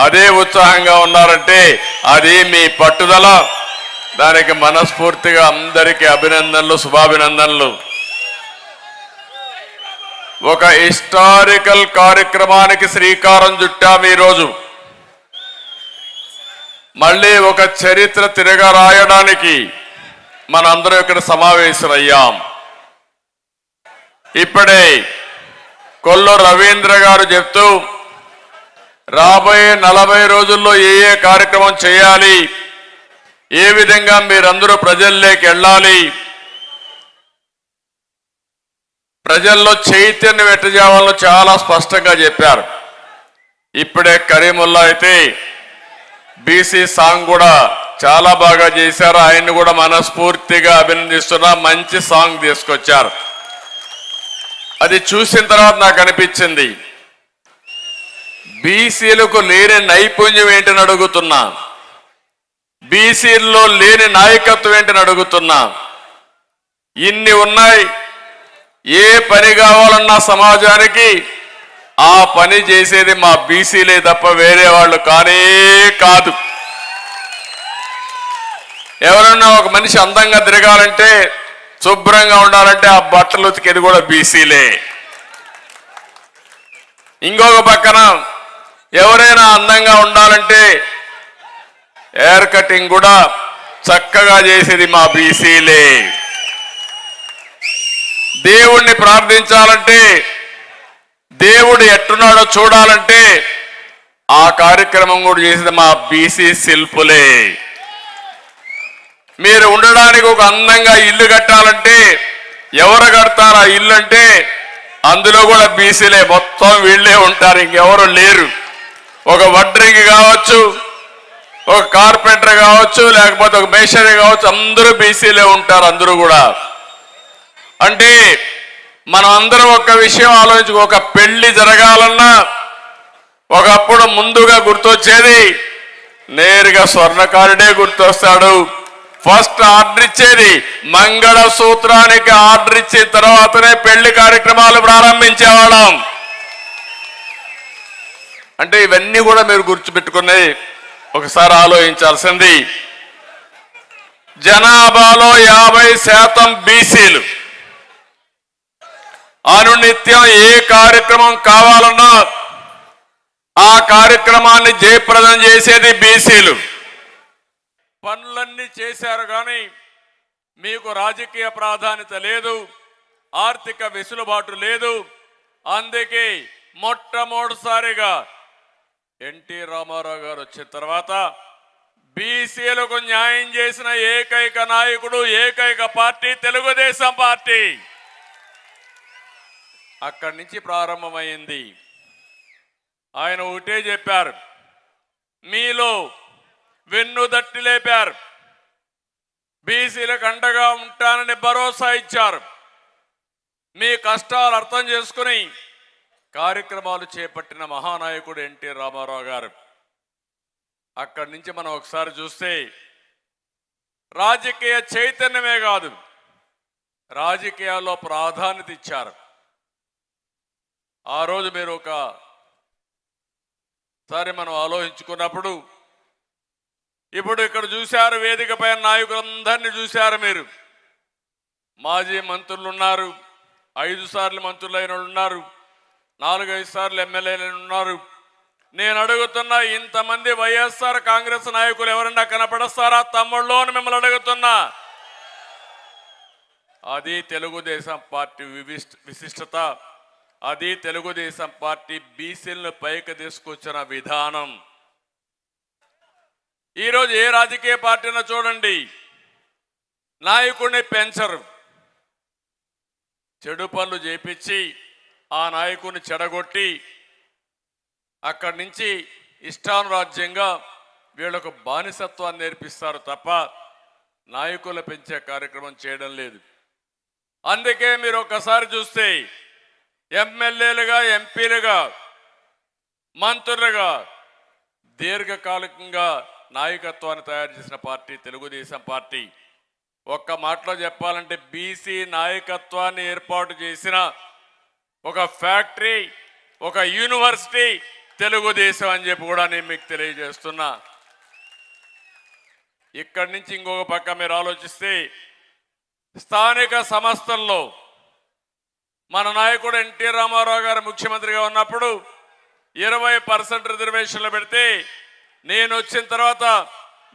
అదే ఉత్సాహంగా ఉన్నారంటే అది మీ పట్టుదల. దానికి మనస్ఫూర్తిగా అందరికీ అభినందనలు శుభాభినందనలు. ఒక హిస్టారికల్ కార్యక్రమానికి శ్రీకారం చుట్టాం ఈరోజు. మళ్ళీ ఒక చరిత్ర తిరగ రాయడానికి మనందరం ఇక్కడ సమావేశమయ్యాం. ఇప్పుడే కొల్లు రవీంద్ర గారు చెప్తూ రాబోయే నలభై రోజుల్లో ఏ ఏ కార్యక్రమం చేయాలి? ఏ విధంగా మీరందరూ ప్రజల్లోకి వెళ్ళాలి? ప్రజల్లో చైతన్యం ఎట్టజేయాలో చాలా స్పష్టంగా చెప్పారు. ఇప్పుడే కరీముల్లా అయితే బీసీ సాంగ్ కూడా చాలా బాగా చేశారు. ఆయన్ని కూడా మనస్ఫూర్తిగా అభినందిస్తున్నా. మంచి సాంగ్ తీసుకొచ్చారు. అది చూసిన తర్వాత నాకు అనిపించింది. బీసీలకు లేని నైపుణ్యం ఏంటని అడుగుతున్నా. బీసీల్లో లేని నాయకత్వం ఏంటని అడుగుతున్నా. ఇన్ని ఉన్నాయి. ఏ పని కావాలన్నా సమాజానికి ఆ పని చేసేది మా బీసీలే తప్ప వేరే వాళ్ళు కానే కాదు. ఎవరన్నా ఒక మనిషి అందంగా తిరగాలంటే శుభ్రంగా ఉండాలంటే ఆ బట్టలు ఉతికేది కూడా బీసీలే. ఇంకొక పక్కన ఎవరైనా అందంగా ఉండాలంటే హెయిర్ కటింగ్ కూడా చక్కగా చేసేది మా బీసీలే. దేవుణ్ణి ప్రార్థించాలంటే దేవుడు ఎట్టున్నాడో చూడాలంటే ఆ కార్యక్రమం కూడా చేసేది మా బీసీ శిల్పులే. మీరు ఉండడానికి ఒక అందంగా ఇల్లు కట్టాలంటే ఎవరు కడతారు ఆ ఇల్లు అంటే అందులో కూడా బీసీలే మొత్తం వీళ్ళే ఉంటారు ఇంకెవరు లేరు. ఒక వడ్రింగ్ కావచ్చు ఒక కార్పెంటర్ కావచ్చు లేకపోతే ఒక మేషరీ కావచ్చు అందరూ బీసీలే ఉంటారు అందరూ కూడా. అంటే మనం అందరం ఒక విషయం ఆలోచించు ఒక పెళ్ళి జరగాలన్నా ఒకప్పుడు ముందుగా గుర్తొచ్చేది నేరుగా స్వర్ణకారుడే గుర్తొస్తాడు. ఫస్ట్ ఆర్డర్ ఇచ్చేది మంగళ సూత్రానికి ఆర్డర్ ఇచ్చిన తర్వాతనే పెళ్ళి కార్యక్రమాలు ప్రారంభించేవాళ్ళం. అంటే ఇవన్నీ కూడా మీరు గుర్తుపెట్టుకుని ఒకసారి ఆలోచించాల్సింది. జనాభాలో యాభై శాతం బీసీలు. అనునిత్యం ఏ కార్యక్రమం కావాలన్నా ఆ కార్యక్రమాన్ని జయప్రదం చేసేది బీసీలు. పనులన్నీ చేశారు కానీ మీకు రాజకీయ ప్రాధాన్యత లేదు ఆర్థిక వెసులుబాటు లేదు. అందుకే మొట్టమొదటిసారిగా ఎన్టీ రామారావు గారు వచ్చిన తర్వాత బీసీలకు న్యాయం చేసిన ఏకైక నాయకుడు ఏకైక పార్టీ తెలుగుదేశం పార్టీ. అక్కడి నుంచి ప్రారంభమైంది. ఆయన ఒకటే చెప్పారు మీలో వెన్ను దట్టి లేపారు. బీసీలకు అండగా ఉంటానని భరోసా ఇచ్చారు. మీ కష్టాలు అర్థం చేసుకుని కార్యక్రమాలు చేపట్టిన మహానాయకుడు ఎన్టీ రామారావు గారు. అక్కడి నుంచి మనం ఒకసారి చూస్తే రాజకీయ చైతన్యమే కాదు రాజకీయాల్లో ప్రాధాన్యత ఇచ్చారు. ఆ రోజు మీరు ఒక సారి మనం ఆలోచించుకున్నప్పుడు ఇప్పుడు ఇక్కడ చూశారు వేదిక పైన నాయకులందరినీ చూశారు మీరు. మాజీ మంత్రులు ఉన్నారు ఐదు సార్లు మంత్రులైన వాళ్ళు ఉన్నారు. నాలుగైదు సార్లు ఎమ్మెల్యేలు ఉన్నారు. నేను అడుగుతున్నా ఇంతమంది వైఎస్ఆర్ కాంగ్రెస్ నాయకులు ఎవరన్నా కనపడస్తారా? తమ్ముళ్ళు అని మిమ్మల్ని అడుగుతున్నా. అది తెలుగుదేశం పార్టీ వివిష్ట విశిష్టత. అది తెలుగుదేశం పార్టీ బీసీలను పైకి తీసుకొచ్చిన విధానం. ఈరోజు ఏ రాజకీయ పార్టీనో చూడండి. నాయకుడిని పెంచరు. చెడు పనులు చేపించి ఆ నాయకుడిని చెడగొట్టి అక్కడి నుంచి ఇష్టానురాజ్యంగా వీళ్ళకు బానిసత్వాన్ని నేర్పిస్తారు తప్ప నాయకులు పెంచే కార్యక్రమం చేయడం లేదు. అందుకే మీరు ఒక్కసారి చూస్తే ఎమ్మెల్యేలుగా ఎంపీలుగా మంత్రులుగా దీర్ఘకాలికంగా నాయకత్వాన్ని తయారు చేసిన పార్టీ తెలుగుదేశం పార్టీ. ఒక్క మాటలో చెప్పాలంటే బీసీ నాయకత్వాన్ని ఏర్పాటు చేసిన ఒక ఫ్యాక్టరీ ఒక యూనివర్సిటీ తెలుగుదేశం అని చెప్పి కూడా నేను మీకు తెలియజేస్తున్నా. ఇక్కడి నుంచి ఇంకొక పక్క మీరు ఆలోచిస్తే స్థానిక సంస్థల్లో మన నాయకుడు ఎన్టీ రామారావు గారు ముఖ్యమంత్రిగా ఉన్నప్పుడు ఇరవై పర్సెంట్ రిజర్వేషన్లు పెడితే నేను వచ్చిన తర్వాత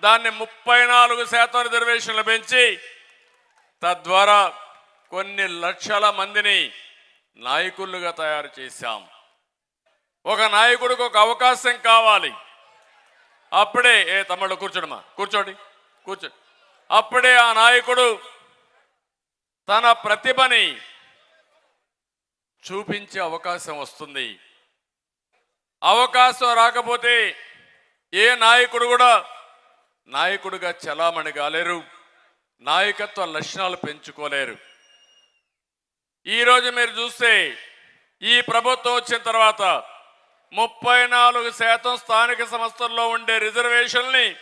దాన్ని ముప్పై నాలుగు శాతం రిజర్వేషన్లు పెంచి తద్వారా కొన్ని లక్షల మందిని నాయకులుగా తయారు చేశాం. ఒక నాయకుడికి ఒక అవకాశం కావాలి. అప్పుడే ఏ తమ్ముళ్ళు కూర్చోడమ్మా కూర్చోండి కూర్చో అప్పుడే ఆ నాయకుడు తన ప్రతిభని చూపించే అవకాశం వస్తుంది. అవకాశం రాకపోతే ఏ నాయకుడు కూడా నాయకుడిగా చలామణి కాలేరు నాయకత్వ లక్షణాలు పెంచుకోలేరు. ఈరోజు మీరు చూస్తే ఈ ప్రభుత్వం వచ్చిన తర్వాత ముప్పై నాలుగు శాతం స్థానిక సంస్థల్లో ఉండే రిజర్వేషన్ని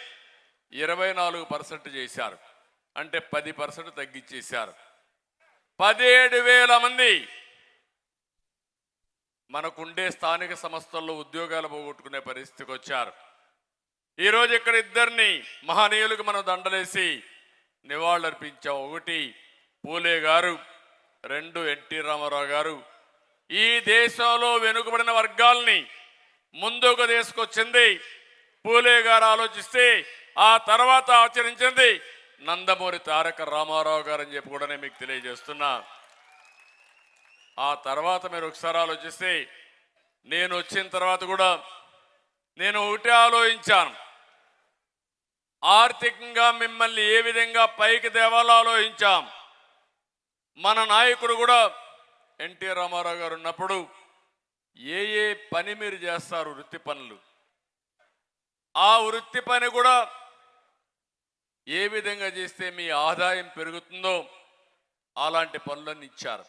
ఇరవై నాలుగు పర్సెంట్ చేశారు. అంటే పది పర్సెంట్ తగ్గించేశారు. పదిహేడు వేల మంది మనకుండే స్థానిక సంస్థల్లో ఉద్యోగాలు పోగొట్టుకునే పరిస్థితికి వచ్చారు. ఈరోజు ఇక్కడ ఇద్దరిని మహనీయులకు మనం దండలేసి నివాళులర్పించాం. ఒకటి పూలే గారు రెండు ఎన్టీ రామారావు గారు ఈ దేశంలో వెనుకబడిన వర్గాల్ని ముందుకు తీసుకొచ్చింది. పూలే గారు ఆలోచిస్తే ఆ తర్వాత ఆచరించింది నందమూరి తారక రామారావు గారు అని చెప్పి కూడా నేను మీకు తెలియజేస్తున్నా. ఆ తర్వాత మీరు ఒకసారి ఆలోచిస్తే నేను వచ్చిన తర్వాత కూడా నేను ఒకటే ఆలోచించాను. ఆర్థికంగా మిమ్మల్ని ఏ విధంగా పైకి దేవాలో ఆలోచించాం. మన నాయకుడు కూడా ఎన్టీ రామారావు గారు ఉన్నప్పుడు ఏ ఏ పని మీరు చేస్తారు వృత్తి పనులు? ఆ వృత్తి పని కూడా ఏ విధంగా చేస్తే మీ ఆదాయం పెరుగుతుందో అలాంటి పనులన్నీ ఇచ్చారు.